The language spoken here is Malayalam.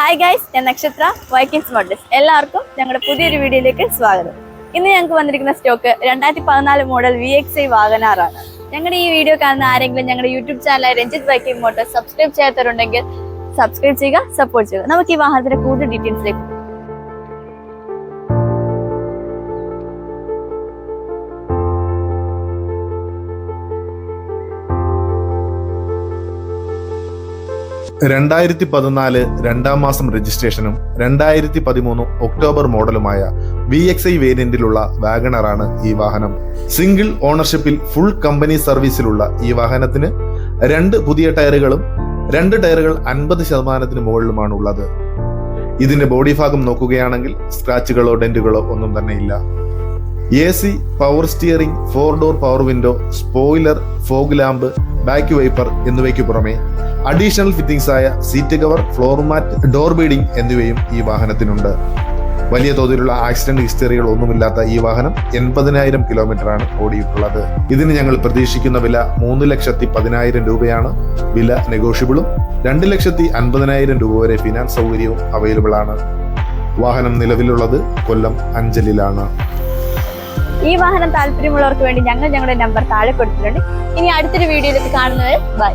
ഹായ് ഗൈസ് ഞാൻ നക്ഷത്ര വൈക്കിങ്സ് മോഡൽസ് എല്ലാവർക്കും ഞങ്ങളുടെ പുതിയൊരു വീഡിയോയിലേക്ക് സ്വാഗതം. ഇന്ന് ഞങ്ങൾക്ക് വന്നിരിക്കുന്ന സ്റ്റോക്ക് രണ്ടായിരത്തി പതിനാല് മോഡൽ വി എക്സ് ഐ വാഗനാറാണ് ഞങ്ങളുടെ ഈ വീഡിയോ കാണുന്ന ആരെങ്കിലും ഞങ്ങളുടെ യൂട്യൂബ് ചാനലായ രഞ്ജിത് വൈക്കിംഗ് മോട്ടോർ സബ്സ്ക്രൈബ് ചെയ്യാത്തവരുണ്ടെങ്കിൽ സബ്സ്ക്രൈബ് ചെയ്യുക സപ്പോർട്ട് ചെയ്യുക. നമുക്ക് ഈ വാഹനത്തിന്റെ കൂടുതൽ ഡീറ്റെയിൽസിലേക്ക് രണ്ടായിരത്തി പതിനാല് രണ്ടാം മാസം രജിസ്ട്രേഷനും രണ്ടായിരത്തി പതിമൂന്ന് ഒക്ടോബർ മോഡലുമായ വി എക്സ് ഐ വേരിയന്റിലുള്ള വാഗണറാണ് ഈ വാഹനം. സിംഗിൾ ഓണർഷിപ്പിൽ ഫുൾ കമ്പനി സർവീസിലുള്ള ഈ വാഹനത്തിന് രണ്ട് പുതിയ ടയറുകളും രണ്ട് ടയറുകൾ അൻപത് ശതമാനത്തിന് മുകളിലുമാണ് ഉള്ളത് ഇതിന്റെ ബോഡി ഭാഗം നോക്കുകയാണെങ്കിൽ സ്ക്രാച്ചുകളോ ഡെന്റുകളോ ഒന്നും തന്നെ ഇല്ല A C power steering four door power window spoiler fog lamp back wiper എന്നിവയ്ക്ക് പുറമെ അഡീഷണൽ ഫിറ്റിംഗ്സ് ആയ seat cover floor mat door beading എന്നിവയും ഈ വാഹനത്തിനുണ്ട്. വലിയ തോതിലുള്ള ആക്സിഡന്റ് ഹിസ്റ്ററികൾ ഒന്നുമില്ലാത്ത ഈ വാഹനം എൺപതിനായിരം കിലോമീറ്റർ ആണ് ഓടിയിട്ടുള്ളത്. ഇതിന് ഞങ്ങൾ പ്രതീക്ഷിക്കുന്ന വില മൂന്ന് ലക്ഷത്തി പതിനായിരം രൂപയാണ്. വില നെഗോഷ്യബിളും രണ്ട് ലക്ഷത്തി അൻപതിനായിരം രൂപ വരെ ഫിനാൻസ് സൗകര്യവും അവൈലബിൾ ആണ്. വാഹനം നിലവിലുള്ളത് കൊല്ലം അഞ്ചലിലാണ്. ഈ വാഹനം താല്പര്യമുള്ളവർക്ക് വേണ്ടി ഞങ്ങൾ ഞങ്ങളുടെ നമ്പർ താഴെ കൊടുത്തിട്ടുണ്ട്. ഇനി അടുത്തൊരു വീഡിയോയിലേക്ക് കാണുന്നവരെ ബൈ.